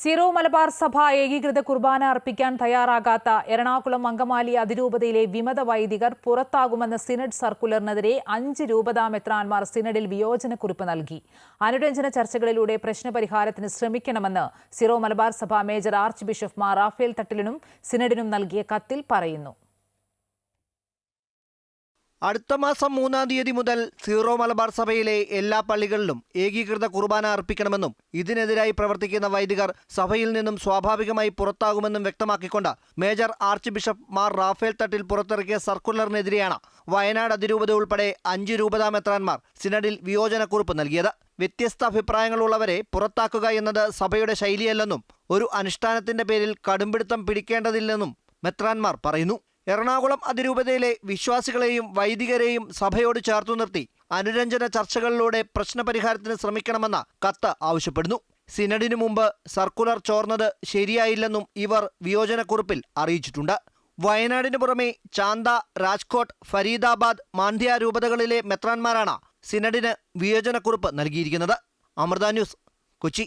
Syro Malabar സഭ ഏകീകൃത കുർബാന അർപ്പിക്കാൻ തയ്യാറാകാത്ത എറണാകുളം അങ്കമാലി അതിരൂപതയിലെ വിമത വൈദികർ പുറത്താകുമെന്ന സിനഡ് സർക്കുലറിനെതിരെ അഞ്ച് രൂപതാ മെത്രാൻമാർ സിനഡിൽ വിയോജനക്കുറിപ്പ് നൽകി. അനുരഞ്ജന ചർച്ചകളിലൂടെ പ്രശ്നപരിഹാരത്തിന് ശ്രമിക്കണമെന്ന് സിറോ മലബാർ സഭ major archbishop Mar Rafale തട്ടിലിനും സിനഡിനും നൽകിയ കത്തിൽ പറയുന്നു. അടുത്ത മാസം മൂന്നാം തീയതി മുതൽ സീറോ മലബാർ സഭയിലെ എല്ലാ പള്ളികളിലും ഏകീകൃത കുർബാന അർപ്പിക്കണമെന്നും ഇതിനെതിരായി പ്രവർത്തിക്കുന്ന വൈദികർ സഭയിൽ നിന്നും സ്വാഭാവികമായി പുറത്താകുമെന്നും വ്യക്തമാക്കിക്കൊണ്ട് major archbishop Mar Raphael Thattil പുറത്തിറക്കിയ സർക്കുലറിനെതിരെയാണ് വയനാട് അതിരൂപത ഉൾപ്പെടെ അഞ്ച് രൂപതാ മെത്രാൻമാർ സിനഡിൽ വിയോജനക്കുറിപ്പ് നൽകിയത്. വ്യത്യസ്ത അഭിപ്രായങ്ങളുള്ളവരെ പുറത്താക്കുക എന്നത് സഭയുടെ ശൈലിയല്ലെന്നും ഒരു അനുഷ്ഠാനത്തിന്റെ പേരിൽ കടുംപിടുത്തം പിടിക്കേണ്ടതില്ലെന്നും മെത്രാൻമാർ പറയുന്നു. എറണാകുളം അതിരൂപതയിലെ വിശ്വാസികളെയും വൈദികരെയും സഭയോട് ചേർത്തു നിർത്തി അനുരഞ്ജന ചർച്ചകളിലൂടെ പ്രശ്നപരിഹാരത്തിന് ശ്രമിക്കണമെന്ന കത്ത് ആവശ്യപ്പെടുന്നു. സിനഡിനു മുമ്പ് സർക്കുലർ ചോർന്നത് ശരിയായില്ലെന്നും ഇവർ വിയോജനക്കുറിപ്പിൽ അറിയിച്ചിട്ടുണ്ട്. വയനാടിനു പുറമെ ചാന്ത രാജ്കോട്ട് ഫരീദാബാദ് മാണ്ഡ്യ രൂപതകളിലെ മെത്രാൻമാരാണ് സിനഡിന് വിയോജനക്കുറിപ്പ് നൽകിയിരിക്കുന്നത്. അമൃത ന്യൂസ് കൊച്ചി.